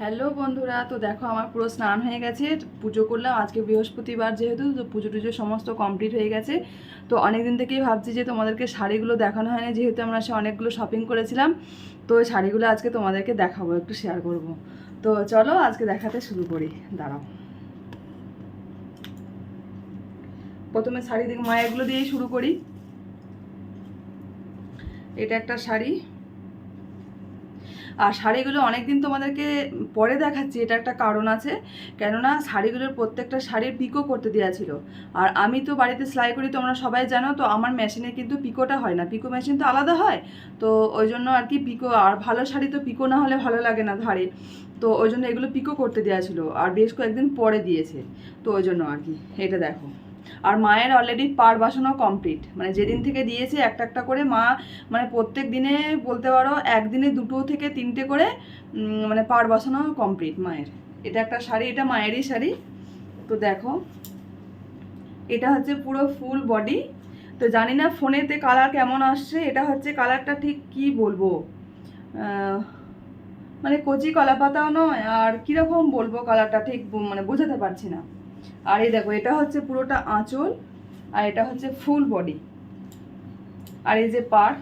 Hello বন্ধুরা, তো দেখো আমার পুরো স্নান হয়ে গেছে, পুজো করলাম, আজকে বৃহস্পতিবার যেহেতু, তো পুজো টুজো সমস্ত কমপ্লিট হয়ে গেছে। তো অনেক দিন থেকেই ভাবছি যে তোমাদেরকে শাড়িগুলো দেখানো হয়নি, যেহেতু আমরা সে অনেকগুলো শপিং করেছিলাম, তো ওই শাড়িগুলো আজকে তোমাদেরকে দেখাবো, একটু শেয়ার করব। তো চলো আজকে দেখাতে শুরু করি, দাঁড়াও। প্রথমে শাড়ি দিকে মায়েরগুলো দিয়েই শুরু করি। এটা একটা শাড়ি। আর শাড়িগুলো অনেকদিন তোমাদেরকে পরে দেখাচ্ছি, এটা একটা কারণ আছে। কেননা শাড়িগুলোর প্রত্যেকটা শাড়ির পিকো করতে দেওয়া ছিল। আর আমি তো বাড়িতে সেলাই করি, তোমরা সবাই জানো, তো আমার মেশিনে কিন্তু পিকোটা হয় না। পিকো মেশিন তো আলাদা হয়, তো ওই জন্য আর কি পিকো, আর ভালো শাড়ি তো পিকো না হলে ভালো লাগে না ধারে তো ওই জন্য এগুলো পিকো করতে দেওয়া ছিল, আর বেশ কয়েকদিন পরে দিয়েছে। তো ওই জন্য আর কি, এটা দেখো। আর মায়ের অলরেডি পার বাসনও কমপ্লিট মানে যেদিন থেকে দিয়েছে একটা একটা করে মা মানে প্রত্যেক দিনে বলতে পারো একদিনে দুটো থেকে তিনটে করে মানে পার বাসনও কমপ্লিট মায়ের। এটা একটা শাড়ি, এটা মায়েরই শাড়ি। তো দেখো, এটা হচ্ছে পুরো ফুল বডি তো জানি না ফোনেতে কালার কেমন আসছে, এটা হচ্ছে কালারটা ঠিক কি বলব? মানে কচি কলা পাতাও নয়, আর কীরকম বলব কালারটা ঠিক মানে বোঝাতে পারছি না। আর এই দেখো, এটা হচ্ছে পুরোটা আঁচল, আর এটা হচ্ছে ফুল বডি। আর এই যে পার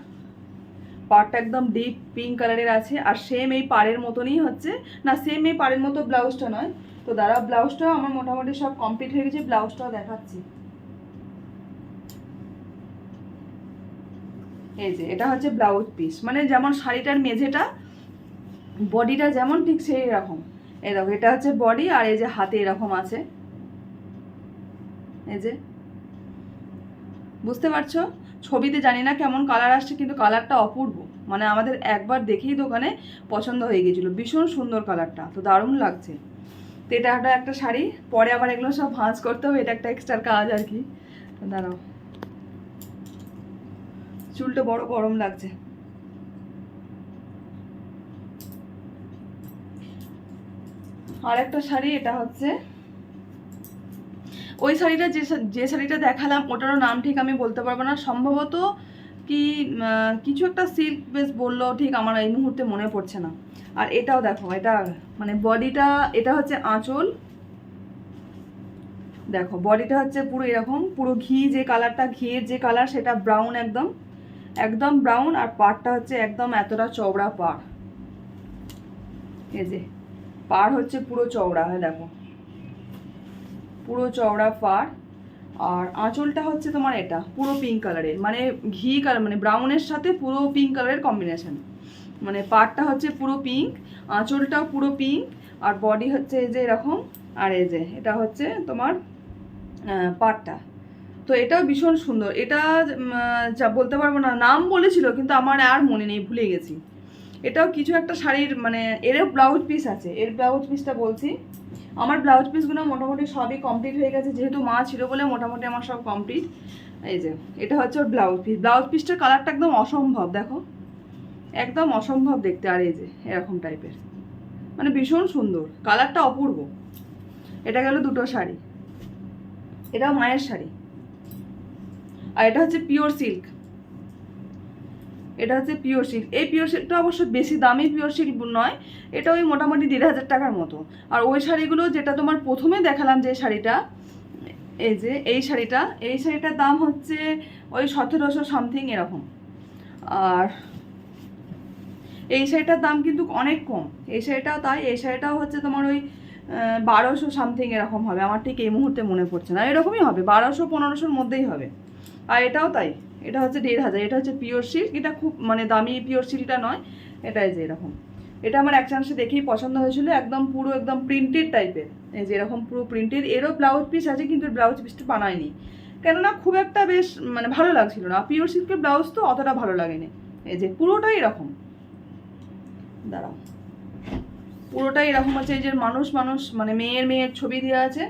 পাড়টা একদম ডিপ পিঙ্ক কালারের আছে, আর সেম এই পাড়ের মতনই হচ্ছে। না, সেম এই পাড়ের মতো ব্লাউজটা নয়। তো দাঁড়া ব্লাউজটাও আমার মোটামুটি সব কমপ্লিট হয়ে গেছে, ব্লাউজটাও দেখাচ্ছি। এই যে, এটা হচ্ছে ব্লাউজ পিস। মানে যেমন শাড়িটার মেঝেটা, বডিটা যেমন ঠিক সেই রকম। এই দেখো, এটা হচ্ছে বডি, আর এই যে হাতে এরকম আছে। এই যে। বুঝতে পারছ? ছবিতে জানি না কেমন কালার আসছে, কিন্তু কালারটা অপূর্ব। মানে আমাদের একবার দেখেই দোকানে পছন্দ হয়ে গেছিল ভীষণ সুন্দর কালারটা তো দারুণ লাগছে। তো এটা একটা একটা শাড়ি, পরে আবার এগুলো সব ভাঁজ করতে হবে, এটা একটা এক্সট্রা কাজ আর কি। দাঁড়াও। চুলটা বড় গরম লাগছে। আর একটা শাড়ি, এটা হচ্ছে ওই শাড়িটা যে যে শাড়িটা দেখালাম, ওটারও নাম ঠিক আমি বলতে পারব না। সম্ভবত কি কিছু একটা সিল্ক বেশ বলল ঠিক আমার এই মুহূর্তে মনে পড়ছে না। আর এটাও দেখো, এটা মানে বডিটা এটা হচ্ছে আঁচল। দেখো বডিটা হচ্ছে পুরো এরকম, পুরো ঘি যে কালারটা ঘিয়ের যে কালার সেটা ব্রাউন একদম। একদম ব্রাউন আর পাড়টা হচ্ছে একদম এতটা চওড়া পাড়। এই যে, পাড় হচ্ছে পুরো চওড়া হ্যাঁ দেখো। পুরো চওড়া পাড় আর আঁচলটা হচ্ছে তোমার এটা, পুরো পিঙ্ক কালারের মানে ঘি কালার মানে ব্রাউনের সাথে পুরো পিঙ্ক কালারের কম্বিনেশান মানে পাটটা হচ্ছে পুরো পিঙ্ক আঁচলটাও পুরো পিঙ্ক আর বডি হচ্ছে এই যে এরকম, আর এই যে এটা হচ্ছে তোমার পাটটা তো এটাও ভীষণ সুন্দর। এটা যা বলতে পারব না, নাম বলেছিল, কিন্তু আমার আর মনে নেই, ভুলে গেছি। এটাও কিছু একটা শাড়ির মানে এরও ব্লাউজ পিস আছে। এর ব্লাউজ পিসটা বলছি। আমার ব্লাউজ পিসগুলো মোটামুটি সবই কমপ্লিট হয়ে গেছে, যেহেতু মা ছিল বলে মোটামুটি আমার সব কমপ্লিট এই যে, এটা হচ্ছে ওর ব্লাউজ পিস ব্লাউজ পিসটার কালারটা একদম অসম্ভব, দেখো। একদম অসম্ভব দেখতে, আর এই যে, এরকম টাইপের মানে ভীষণ সুন্দর। কালারটা অপূর্ব। এটা গেল দুটো শাড়ি। এটাও মায়ের শাড়ি। আর এটা হচ্ছে পিওর সিল্ক এটা হচ্ছে পিওর সিল্ক এই পিওর সিল্কটা অবশ্য বেশি দামি পিওর সিল্ক নয়, এটা ওই মোটামুটি দেড় হাজার টাকার মতো। আর ওই শাড়িগুলো যেটা তোমার প্রথমে দেখালাম যে শাড়িটা, এই যে এই শাড়িটা, এই শাড়িটার দাম হচ্ছে ওই সতেরোশো সামথিং এরকম। আর এই শাড়িটার দাম কিন্তু অনেক কম। এই শাড়িটাও তাই, এই শাড়িটাও হচ্ছে তোমার ওই বারোশো সামথিং এরকম হবে। আমার ঠিক এই মুহূর্তে মনে পড়ছে না। এরকমই হবে, বারোশো পনেরোশোর মধ্যেই হবে। আর এটাও তাই। এটা হচ্ছে দেড় হাজার, এটা হচ্ছে পিওর সিল্ক এটা খুব মানে দামি পিওর সিল্কটা নয়, এটাই যে এরকম। এটা আমার এক চান্সে দেখেই পছন্দ হয়েছিল, একদম পুরো একদম প্রিন্টেড টাইপের এই যে এরকম পুরো প্রিন্টেড এরও ব্লাউজ পিস আছে, কিন্তু ব্লাউজ পিসটা বানায়নি। কেননা খুব একটা বেশ মানে ভালো লাগছিল না। পিওর সিল্কের ব্লাউজ তো অতটা ভালো লাগেনি। এই যে পুরোটাই এরকম। দাঁড়াও। পুরোটাই এরকম আছে এই যে মানুষ মানুষ মানে মেয়ের মেয়ের ছবি দেওয়া আছে।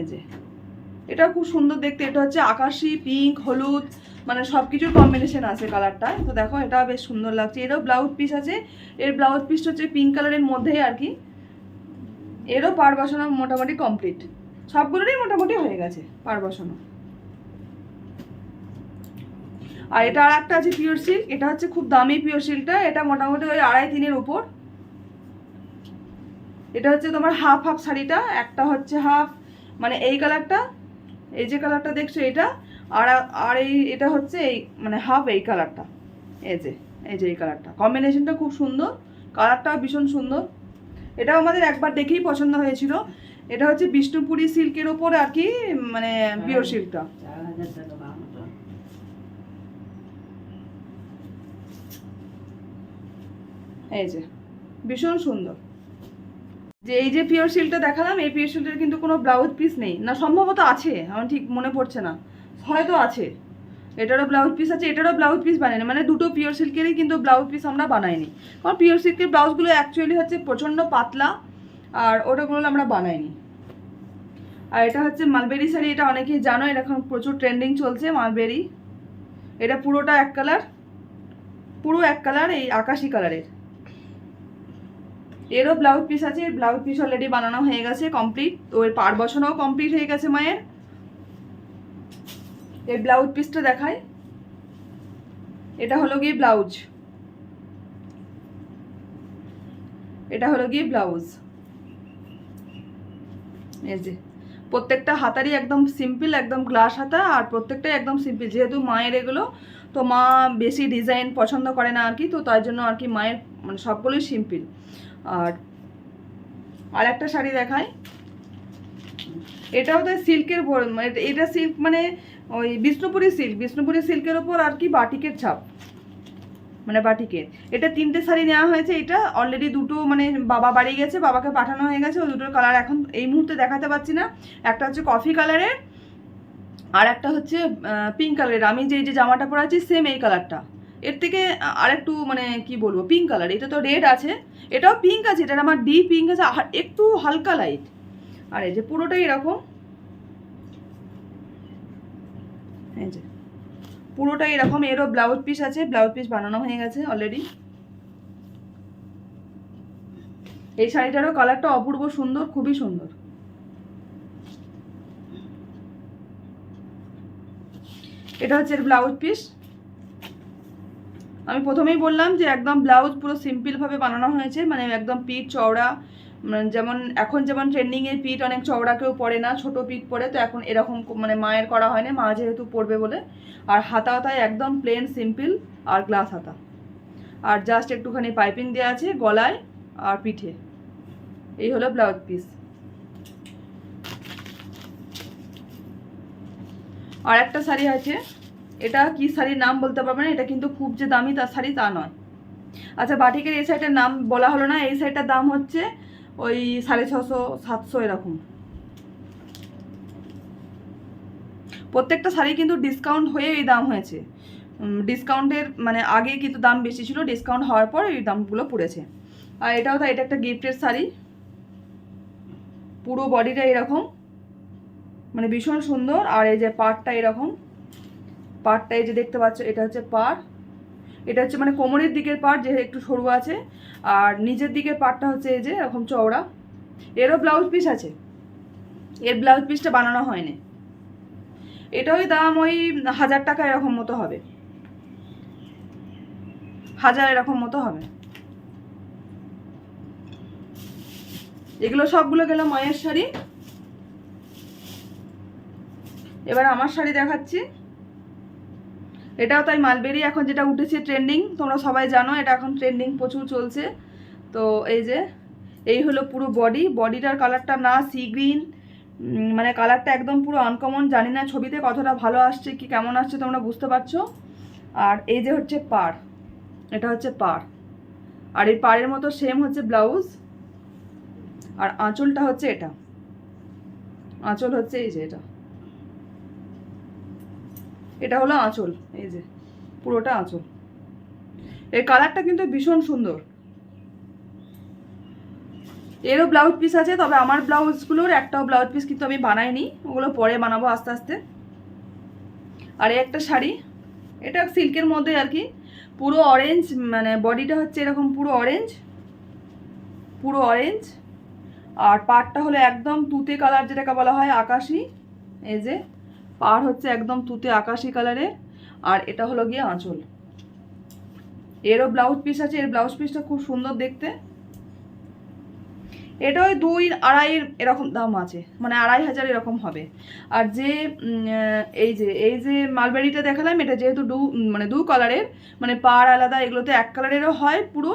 এই যে। এটা খুব সুন্দর দেখতে, এটা হচ্ছে আকাশি পিঙ্ক হলুদ। মানে সব কিছুর কম্বিনেশন আছে কালারটা তো দেখো, এটা বেশ সুন্দর লাগছে। এরও ব্লাউজ পিস আছে। এর ব্লাউজ পিসটা হচ্ছে পিঙ্ক কালারের মধ্যেই আর কি। এরও পার বসানো মোটামুটি কমপ্লিট সবগুলোরই মোটামুটি হয়ে গেছে পার বসানো। আর এটা আর একটা আছে পিওর সিল্ক এটা হচ্ছে খুব দামি পিওর সিল্কটা এটা মোটামুটি ওই আড়াই তিনের উপর। এটা হচ্ছে তোমার হাফ হাফ শাড়িটা। একটা হচ্ছে হাফ মানে এই কালারটা এই যে কালারটা দেখছ এটা আর আর এই, এটা হচ্ছে এই মানে হাফ এই কালারটা এই যে এই যে এই কালারটা কম্বিনেশনটা খুব সুন্দর কালারটাও ভীষণ সুন্দর। এটাও আমাদের একবার দেখেই পছন্দ হয়েছিল। এটা হচ্ছে বিষ্ণুপুরি সিল্কের ওপর আর কি মানে পিওর সিল্কটা। এই যে, ভীষণ সুন্দর। যে এই যে পিওর সিল্কটা দেখালাম, এই পিওর সিল্কের কিন্তু কোনো ব্লাউজ পিস নেই। না, সম্ভবত আছে, আমার ঠিক মনে পড়ছে না। হয়তো আছে। এটারও ব্লাউজ পিস আছে, এটারও ব্লাউজ পিস বানাইনি মানে দুটো পিওর সিল্কেরই কিন্তু ব্লাউজ পিস আমরা বানাইনি। কারণ পিওর সিল্কের ব্লাউজগুলো অ্যাকচুয়ালি হচ্ছে প্রচণ্ড পাতলা, আর ওটাগুলো আমরা বানাইনি। আর এটা হচ্ছে মালবেরি শাড়ি, এটা অনেকেই জানো, এটা এখন প্রচুর ট্রেন্ডিং চলছে মালবেরি এটা পুরোটা এক কালার পুরো এক কালার এই আকাশি কালারের এরও ব্লাউজ পিস আছে ব্লাউজ পিস অলরেডি বানানো হয়ে গেছে কমপ্লিট এর পার বসানোও কমপ্লিট হয়ে গেছে মায়ের। এই ব্লাউজ পিসটা দেখাই। এটা হলো গিয়ে ব্লাউজ এটা হলো গিয়ে ব্লাউজ এই যে, প্রত্যেকটা হাতারই একদম সিম্পল একদম গ্লাস হাতা, আর প্রত্যেকটাই একদম সিম্পল যেহেতু মায়ের এগুলো, তো মা বেশি ডিজাইন পছন্দ করে না আর কি, তো তার জন্য আর কি মায়ের মানে সবগুলোই সিম্পল আর আর একটা শাড়ি দেখাই। এটাও তো সিল্কের এটা সিল্ক মানে ওই বিষ্ণুপুরি সিল্ক বিষ্ণুপুরি সিল্কের ওপর আর কি বাটিকের ছাপ। মানে বাটিকের। এটা তিনটে শাড়ি নেওয়া হয়েছে, এটা অলরেডি দুটো মানে বাবা বাড়ি গেছে, বাবাকে পাঠানো হয়ে গেছে, ওই দুটোর কালার এখন এই মুহূর্তে দেখাতে পাচ্ছি না। একটা হচ্ছে কফি কালারের আর একটা হচ্ছে পিঙ্ক কালারের আমি যে যে জামাটা পরে আছি সেম এই কালারটা এর থেকে আর একটু মানে কি বলব পিঙ্ক কালার এটা তো রেড আছে, এটাও পিঙ্ক আছে, এটার আমার ডি পিঙ্ক আছে একটু হালকা লাইট আর এই যে পুরোটাই এরকম। এই যে। পুরোটাই এরকম, এরও ব্লাউজ পিস আছে ব্লাউজ পিস বানানো হয়ে গেছে অলরেডি এই শাড়িটারও কালারটা অপূর্ব সুন্দর, খুবই সুন্দর। এটা হচ্ছে এর ব্লাউজ পিস আমি প্রথমেই বললাম যে একদম ব্লাউজ পুরো সিম্পলভাবে বানানো হয়েছে মানে একদম পিঠ চওড়া যেমন, এখন যেমন ট্রেন্ডিংয়ে পিঠ অনেক চওড়া কেউ পরে না, ছোট পিঠ পরে তো এখন এরকম মানে মায়ের করা হয় না মা যেহেতু পরবে বলে। আর হাতা হাতায় একদম প্লেন সিম্পল আর গ্লাস হাতা। আর জাস্ট একটুখানি পাইপিং দেওয়া আছে গলায় আর পিঠে। এই হলো ব্লাউজ পিস আর একটা শাড়ি আছে, এটা কি শাড়ির নাম বলতে পারব না, এটা কিন্তু খুব যে দামি তার শাড়ি তা নয়। আচ্ছা বাটিকের এই শাড়িটার নাম বলা হলো না, এই শাড়িটার দাম হচ্ছে ওই সাড়ে ছশো, সাতশো এরকম। প্রত্যেকটা শাড়ি কিন্তু ডিসকাউন্ট হয়ে এই দাম হয়েছে। ডিসকাউন্টের মানে আগে কিন্তু দাম বেশি ছিল ডিসকাউন্ট হওয়ার পর এই দামগুলো পড়েছে। আর এটাও তাই, এটা একটা গিফটের শাড়ি। পুরো বডিটা এরকম। মানে ভীষণ সুন্দর। আর এই যে পাড়টা এরকম। পাড়টা এই যে দেখতে পাচ্ছ, এটা হচ্ছে পাড়। এটা হচ্ছে মানে কোমরের দিকের পাড় যে একটু সরু আছে, আর নিচের দিকের পাড়টা হচ্ছে এই যে এরকম চওড়া। এরও ব্লাউজ পিস আছে। এর ব্লাউজ পিসটা বানানো হয়নি। এটা ওই দাম ওই হাজার টাকা এরকম মতো হবে। হাজার এরকম মতো হবে। এগুলো সবগুলো গেল মায়ের শাড়ি। এবার আমার শাড়ি দেখাচ্ছি। এটাও তাই মালবেরি এখন যেটা উঠেছে ট্রেন্ডিং তোমরা সবাই জানো, এটা এখন ট্রেন্ডিং প্রচুর চলছে। তো এই যে, এই হলো পুরো বডি বডিটার কালারটা না সি গ্রিন মানে কালারটা একদম পুরো আনকমন জানি না ছবিতে কতটা ভালো আসছে, কি কেমন আসছে তোমরা বুঝতে পারছ। আর এই যে হচ্ছে পার এটা হচ্ছে পার আর এই পাড়ের মতো সেম হচ্ছে ব্লাউজ আর আঁচলটা হচ্ছে এটা। আঁচল হচ্ছে এই যে এটা। এটা হলো আঁচল, এই যে, পুরোটা আঁচল। এর কালারটা কিন্তু ভীষণ সুন্দর। এরও ব্লাউজ পিস আছে, তবে আমার ব্লাউজগুলোর একটাও ব্লাউজ পিস কিন্তু আমি বানাইনি, ওগুলো পরে বানাবো আস্তে আস্তে। আর একটা শাড়ি, এটা সিল্কের মধ্যে আর কি, পুরো অরেঞ্জ মানে বডিটা হচ্ছে এরকম পুরো অরেঞ্জ পুরো অরেঞ্জ আর পাটটা হলো একদম তুতে কালার যেটাকে বলা হয় আকাশি, এই যে। পাড় হচ্ছে একদম তুতে আকাশি কালারের আর এটা হলো গিয়ে আঁচল। এরও ব্লাউজ পিস আছে, এর ব্লাউজ পিসটা খুব সুন্দর দেখতে। এটা ওই দুই আড়াইয়ের এরকম দাম আছে মানে আড়াই হাজার এরকম হবে। আর যে এই যে এই যে মালবেরিটা দেখালাম, এটা যেহেতু দু মানে দু কালারের মানে পার আলাদা, এগুলোতে এক কালারেরও হয় পুরো,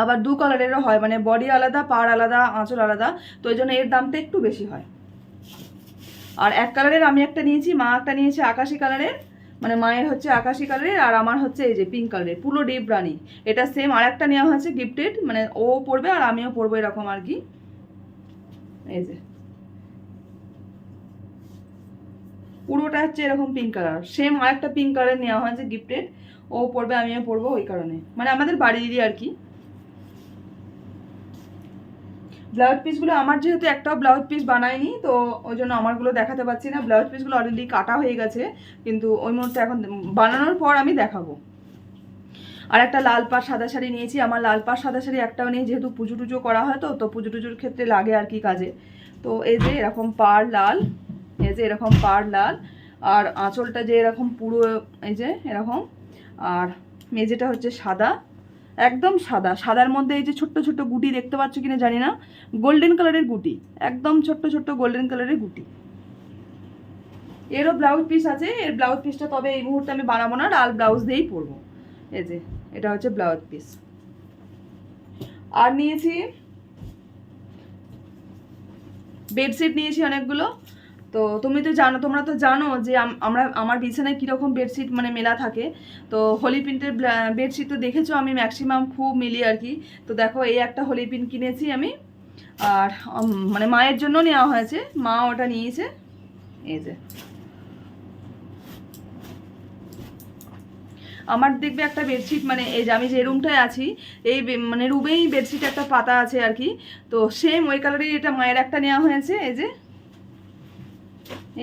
আবার দু কালারেরও হয় মানে বডি আলাদা, পার আলাদা, আঁচল আলাদা, তো ওই জন্য এর দামটা একটু বেশি হয়। আর এক কালারের আমি একটা নিয়েছি, মা একটা নিয়েছে আকাশি কালারের মানে মায়ের হচ্ছে আকাশি কালারের আর আমার হচ্ছে এই যে পিঙ্ক কালারের পুরো ডিপ রানি এটা সেম আর একটা নেওয়া হয়েছে গিফটেড মানে ও পরবে আর আমিও পরবো এরকম আর কি। এই যে। পুরোটা হচ্ছে এরকম পিঙ্ক কালার সেম আর একটা পিঙ্ক কালার নেওয়া হয়েছে গিফটেড ও পরবে, আমিও পরবো ওই কারণে। মানে আমাদের বাড়িরই আর কি। ব্লাউজ পিসগুলো আমার যেহেতু একটাও ব্লাউজ পিস বানায়নি তো ওই জন্য আমারগুলো দেখাতে পারছি না। ব্লাউজ পিসগুলো অলরেডি কাটা হয়ে গেছে, কিন্তু ওই মুহূর্তে এখন বানানোর পর আমি দেখাবো। আর একটা লাল পাড় সাদা শাড়ি নিয়েছি। আমার লাল পাড় সাদা শাড়ি একটাও নেই, যেহেতু পুজো টুজো করা হয় তো তো পুজো টুজোর ক্ষেত্রে লাগে আর কি কাজে। তো এই যে এরকম পাড় লাল, এই যে এরকম পাড় লাল, আর আঁচলটা যে এরকম পুরো, এই যে এরকম, আর মেঝেটা হচ্ছে সাদা। একদম সাদা। সাদার মধ্যে এই যে ছোট্ট ছোট্ট গুটি দেখতে পাচ্ছ কিনা জানি না। গোল্ডেন কালারের গুটি। একদম ছোট্ট ছোট্ট গোল্ডেন কালারের গুটি। এরও ব্লাউজ পিস আছে। এর ব্লাউজ পিসটা তবে এই মুহূর্তে আমি বানাবো না লাল ব্লাউজ দিয়েই পরবো। এই যে, এটা হচ্ছে ব্লাউজ পিস আর নিয়েছি, বেডশিট নিয়েছি অনেকগুলো। তো তুমি তো জানো, তোমরা তো জানো যে আমরা, আমার বিছানায় কীরকম বেডশিট মানে মেলা থাকে। তো হোলি প্রিন্টের বেডশিট তো দেখেছ আমি ম্যাক্সিমাম খুব মিলি আর কি। তো দেখো এই একটা হোলি প্রিন্ট কিনেছি আমি। আর মানে মায়ের জন্য নেওয়া হয়েছে। মা ওটা নিয়েছে। এই যে। আমার দেখবে একটা বেডশিট মানে এই যে আমি যে রুমটায় আছি, এই মানে রুমেই বেডশিট একটা পাতা আছে আর কি। তো সেম ওই কালারেই এটা মায়ের একটা নেওয়া হয়েছে, এই যে।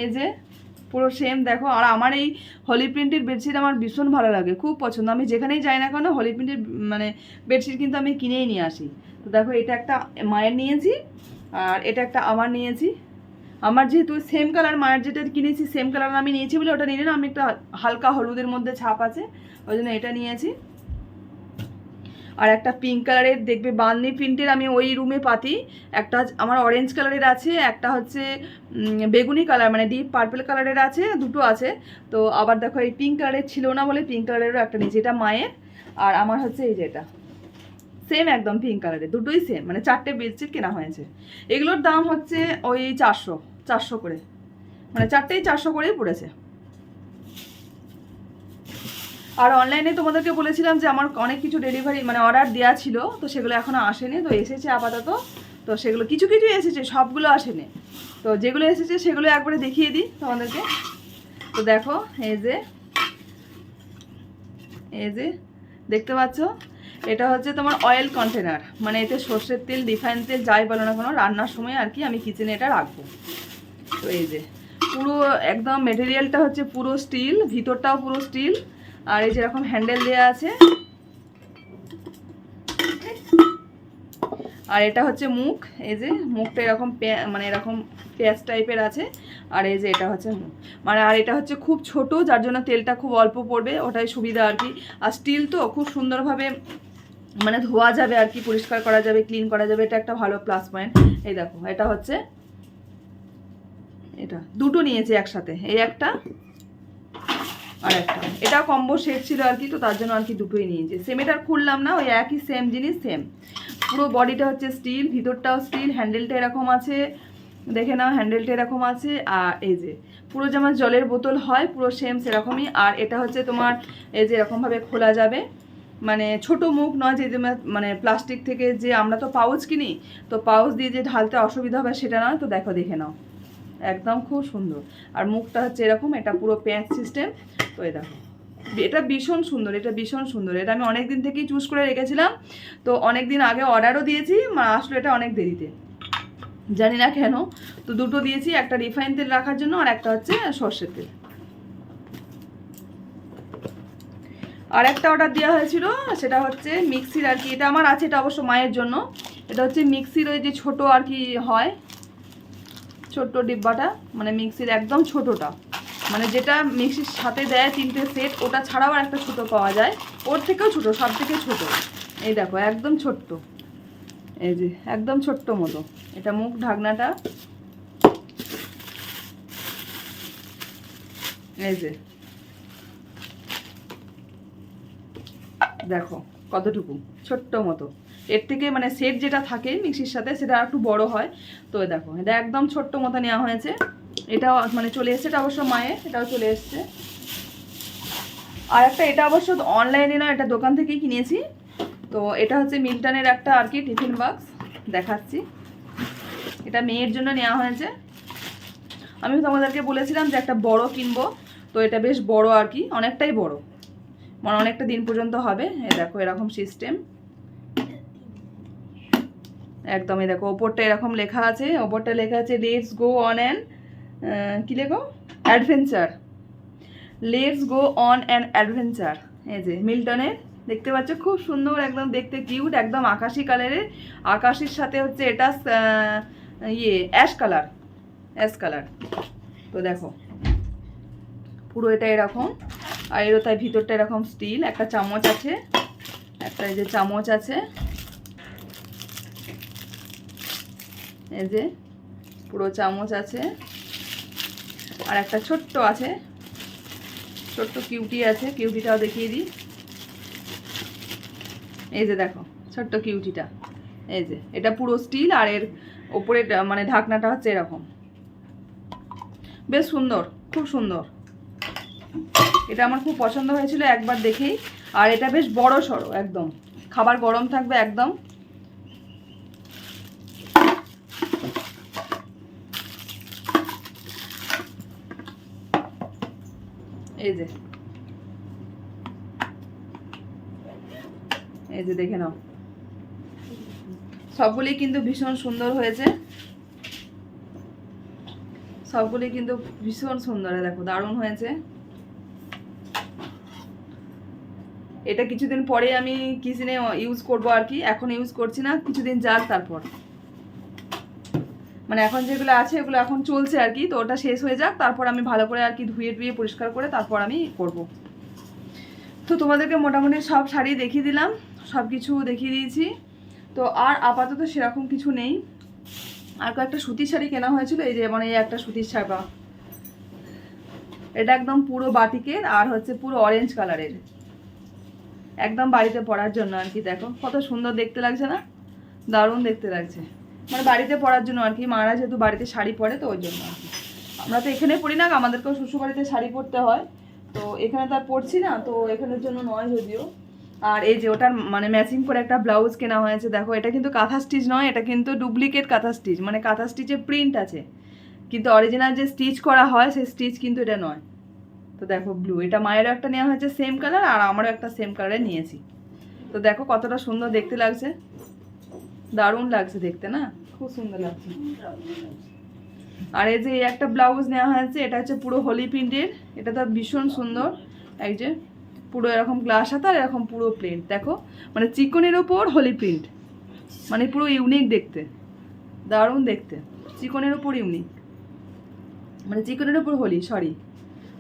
এই যে, পুরো সেম দেখো। আর আমার এই হলি প্রিন্টের বেডশিট আমার ভীষণ ভালো লাগে, খুব পছন্দ। আমি যেখানেই যাই না কেন হলি প্রিন্টের মানে বেডশিট কিন্তু আমি কিনেই নিয়ে আসি। তো দেখো, এটা একটা মায়ের নিয়েছি, আর এটা একটা আমার নিয়েছি। আমার যেহেতু সেম কালার মায়ের যেটা কিনেছি সেম কালার আমি নিয়েছি বলে ওটা নিলে না, আমি একটা হালকা হলুদের মধ্যে ছাপ আছে, ওই জন্য এটা নিয়েছি। আর একটা পিঙ্ক কালারের দেখবে বান্নি প্রিন্টের আমি ওই রুমে পাতি। একটা আমার অরেঞ্জ কালারের আছে, একটা হচ্ছে বেগুনি কালার মানে ডিপ পার্পল কালারের আছে, দুটো আছে। তো আবার দেখো এই পিঙ্ক কালারের ছিল না বলে পিঙ্ক কালারেরও একটা নিয়েছি, এটা মায়ের। আর আমার হচ্ছে এই যেটা সেম একদম পিঙ্ক কালারের দুটোই সেম মানে চারটে বেডশিট কেনা হয়েছে। এগুলোর দাম হচ্ছে ওই চারশো চারশো করে। মানে চারটেই চারশো করেই পড়েছে। আর অনলাইনে তোমাদেরকে বলেছিলাম যে আমার অনেক কিছু ডেলিভারি মানে অর্ডার দেওয়া ছিল, তো সেগুলো এখনও আসেনি, তো এসেছে আপাতত। তো সেগুলো কিছু কিছু এসেছে, সবগুলো আসেনি। তো যেগুলো এসেছে সেগুলো একবারে দেখিয়ে দিই তোমাদেরকে। তো দেখো, এই যে এই যে, দেখতে পাচ্ছ? এটা হচ্ছে তোমার অয়েল কন্টেনার মানে এতে সর্ষের তেল রিফাইন তেল, যাই বলো না কোনো, রান্নার সময় আর কি আমি কিচেনে এটা রাখব। তো এই যে, পুরো একদম মেটেরিয়ালটা হচ্ছে পুরো স্টিল ভিতরটাও পুরো স্টিল আর এই যেরকম হ্যান্ডেল দেওয়া আছে। আর এটা হচ্ছে মুখ, এই যে মুখটা এরকম মানে এরকম পেঁয়াজ টাইপের আছে, আর এই যে এটা হচ্ছে মুখ। মানে আর এটা হচ্ছে খুব ছোট, যার জন্য তেলটা খুব অল্প পড়বে, ওটাই সুবিধা আর কি। আর স্টিল তো খুব সুন্দরভাবে মানে ধোয়া যাবে আর কি, পরিষ্কার করা যাবে, ক্লিন করা যাবে, এটা একটা ভালো প্লাস পয়েন্ট। এই দেখো, এটা হচ্ছে, এটা, দুটো নিয়েছি একসাথে, এই একটা আর একটা। এটাও কম্বো সেট ছিল আর কি, তো তার জন্য আর কি দুটোই নিয়েছি। সেম এটা খুললাম না, ওই একই সেম জিনিস সেম পুরো বডিটা হচ্ছে স্টিল ভিতরটাও স্টিল হ্যান্ডেলটা এরকম আছে। দেখে নাও হ্যান্ডেলটা এরকম আছে। আর এই যে, পুরো যেমন জলের বোতল হয়, পুরো সেম সেরকমই। আর এটা হচ্ছে তোমার, এই যে এরকমভাবে খোলা যাবে। মানে ছোট মুখ নয় যে মানে প্লাস্টিক থেকে যে আমরা তো পাউচ কিনি, তো পাউচ দিয়ে যে ঢালতে অসুবিধা হবে সেটা নয়। তো দেখো, দেখে নাও। একদম খুব সুন্দর। আর মুখটা হচ্ছে এরকম, এটা পুরো প্যাঁচ সিস্টেম তো এই দেখো। এটা ভীষণ সুন্দর, এটা ভীষণ সুন্দর। এটা আমি অনেক দিন থেকেই চুজ করে রেখেছিলাম। তো অনেক দিন আগে অর্ডারও দিয়েছি আসলো এটা অনেক দেরিতে। জানি না কেন, তো দুটো দিয়েছি, একটা রিফাইন তেল রাখার জন্য আর একটা হচ্ছে সর্ষের তেল। আর একটা অর্ডার দেওয়া হয়েছিল, সেটা হচ্ছে মিক্সির আর কি। এটা আমার আছে, এটা অবশ্য মায়ের জন্য। এটা হচ্ছে মিক্সির ওই যে ছোট আর কি হয় ছোট্ট ডিব্বাটা মানে মিক্সির একদম ছোটটা। মানে যেটা মিক্সির সাথে দেয় তিনটে সেট, ওটা ছাড়াও একটা ছোট পাওয়া যায়। ওর থেকেও ছোট, সব থেকে ছোট। এই দেখো, একদম ছোট্ট। এই যে, একদম ছোট্ট মতো। এটা মুখ ঢাকনাটা। এই যে। দেখো, কতটুকু? ছোট্ট মতো। এর থেকে মানে সেট যেটা থাকে মিক্সির সাথে, সেটা একটু বড় হয়। তো দেখো, এটা একদম ছোট্ট মতো নেওয়া হয়েছে। এটাও মানে চলে এসছে, এটা অবশ্য মায়ের, এটাও চলে এসছে। আর একটা এটা অবশ্য অনলাইনে না এটা দোকান থেকেই কিনেছি। তো এটা হচ্ছে মিল্টনের একটা আর কি টিফিন বক্স দেখাচ্ছি। এটা মেয়ের জন্য নেওয়া হয়েছে। আমি তোমাদেরকে বলেছিলাম যে একটা বড় কিনবো, তো এটা বেশ বড় আর কি, অনেকটাই বড়। মানে অনেকটা দিন পর্যন্ত হবে। দেখো, এরকম সিস্টেম একদম এই দেখো, ওপরটা এরকম লেখা আছে, ওপরটা লেখা আছে লেটস গো অন অ্যান কী লেখো? Adventure let's go on an adventure এই যে মিল্টনের, দেখতে পাচ্ছ, খুব সুন্দর, একদম দেখতে কিউট একদম আকাশি কালারের আকাশির সাথে হচ্ছে এটা ইয়ে অ্যাশ কালার অ্যাশ কালার তো দেখো, পুরো এটা এরকম, আর এরও তাই ভিতরটা এরকম স্টিল একটা চামচ আছে, একটা এই যে চামচ আছে। এই যে পুরো চামচ আছে। আর একটা ছোট্ট আছে। ছোট্ট কিউটি আছে। কিউটিটাও দেখিয়ে দিই। এই যে দেখো, ছোট্ট কিউটিটা। এই যে, এটা পুরো স্টিল আর এর ওপরে মানে ঢাকনাটা হচ্ছে এরকম। বেশ সুন্দর, খুব সুন্দর। এটা আমার খুব পছন্দ হয়েছিল, একবার দেখেই। আর এটা বেশ বড় সড়ো, একদম। খাবার গরম থাকবে একদম। এই যে। এই যে দেখে নাও। সবগুলি কিন্তু ভীষণ সুন্দর হয়েছে। সবগুলি কিন্তু ভীষণ সুন্দর দেখো, দারুণ হয়েছে। এটা কিছুদিন পরে আমি কিচেনে ইউজ করব আর কি, এখন ইউজ করছি না, কিছুদিন যাক তারপর। মানে এখন যেগুলো আছে, এগুলো এখন চলছে আর কি। তো ওটা শেষ হয়ে যাক, তারপর আমি ভালো করে আর কি ধুয়ে টুয়ে পরিষ্কার করে তারপর আমি করব। তো তোমাদেরকে মোটামুটি সব শাড়ি দেখিয়ে দিলাম, সব কিছু দেখিয়ে দিয়েছি। তো আর আপাতত সেরকম কিছু নেই। আর কয়েকটা সুতির শাড়ি কেনা হয়েছিল, এই যে এই একটা সুতির ছাপা। এটা একদম পুরো বাটিকের আর হচ্ছে পুরো অরেঞ্জ কালারের একদম বাড়িতে পরার জন্য আর কি, দেখো। কত সুন্দর দেখতে লাগছে না? দারুণ দেখতে লাগছে। মানে বাড়িতে পরার জন্য আর কি। মারা যেহেতু বাড়িতে শাড়ি পরে, তো ওই জন্য আমরা তো এখানে পড়ি না, আমাদেরকেও শ্বশুর বাড়িতে শাড়ি পরতে হয়। তো এখানে তো আর পরছি না, তো এখানের জন্য নয় যদিও। আর এই যে ওটার মানে ম্যাচিং করে একটা ব্লাউজ কেনা হয়েছে, দেখো, এটা কিন্তু কাঁথা স্টিচ নয়, এটা কিন্তু ডুপ্লিকেট কাঁথা স্টিচ মানে কাঁথা স্টিচে প্রিন্ট আছে। কিন্তু অরিজিনাল যে স্টিচ করা হয়, সেই স্টিচ কিন্তু এটা নয়। তো দেখো ব্লু এটা মায়েরও একটা নেওয়া হয়েছে সেম কালার আর আমারও একটা সেম কালারে নিয়েছি। তো দেখো কতটা সুন্দর দেখতে লাগছে। দারুণ লাগছে দেখতে না? খুব সুন্দর লাগছে। আর এই যে একটা ব্লাউজ নেওয়া হয়েছে এটা হচ্ছে পুরো হোলি প্রিন্টের। এটা তো ভীষণ সুন্দর। এই যে পুরো এরকম গ্লাস হাতা আর এরকম পুরো প্রিন্ট। দেখো মানে চিকনের ওপর হোলি প্রিন্ট। মানে পুরো ইউনিক দেখতে। দারুণ দেখতে। চিকনের ওপর ইউনিক। মানে চিকনের ওপর হোলি সরি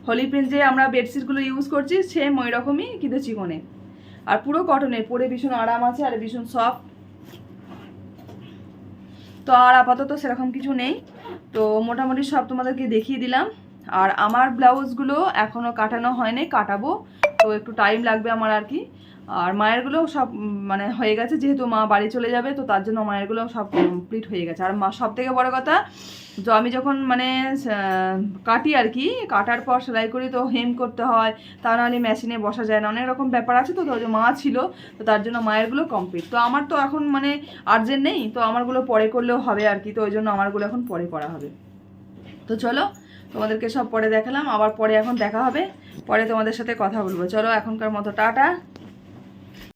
হোলি প্রিন্ট যে আমরা বেডশিটগুলো ইউজ করছি সেম ওই রকমই কিন্তু চিকনের আর পুরো কটনের পরে ভীষণ আরাম আছে আর ভীষণ সফট তো আর আপাতত সেরকম কিছু নেই। তো মোটামুটি সব তোমাদেরকে দেখিয়ে দিলাম। আর আমার ব্লাউজগুলো এখনও কাটানো হয়নি, কাটাবো। তো একটু টাইম লাগবে আমার আর কি। আর মায়েরগুলো সব মানে হয়ে গেছে, যেহেতু মা বাড়ি চলে যাবে, তো তার জন্য মায়েরগুলো সব কমপ্লিট হয়ে গেছে। আর মা সব থেকে বড় কথা তো আমি যখন মানে কাটি আর কি, কাটার পর সেলাই করি, তো হেম করতে হয়, তা নাহলে মেশিনে বসা যায় না। অনেক রকম ব্যাপার আছে তো তো মা ছিল, তো তার জন্য মায়েরগুলো কমপ্লিট তো আমার তো এখন মানে আর্জেন্ট নেই, তো আমারগুলো পরে করলেও হবে আর কি, তো ওই জন্য আমারগুলো এখন পরে করা হবে। তো চলো, তোমাদেরকে সব পরে দেখালাম, আবার পরে এখন দেখা হবে। পরে তোমাদের সাথে কথা বলব। চলো এখনকার মতো টাটা।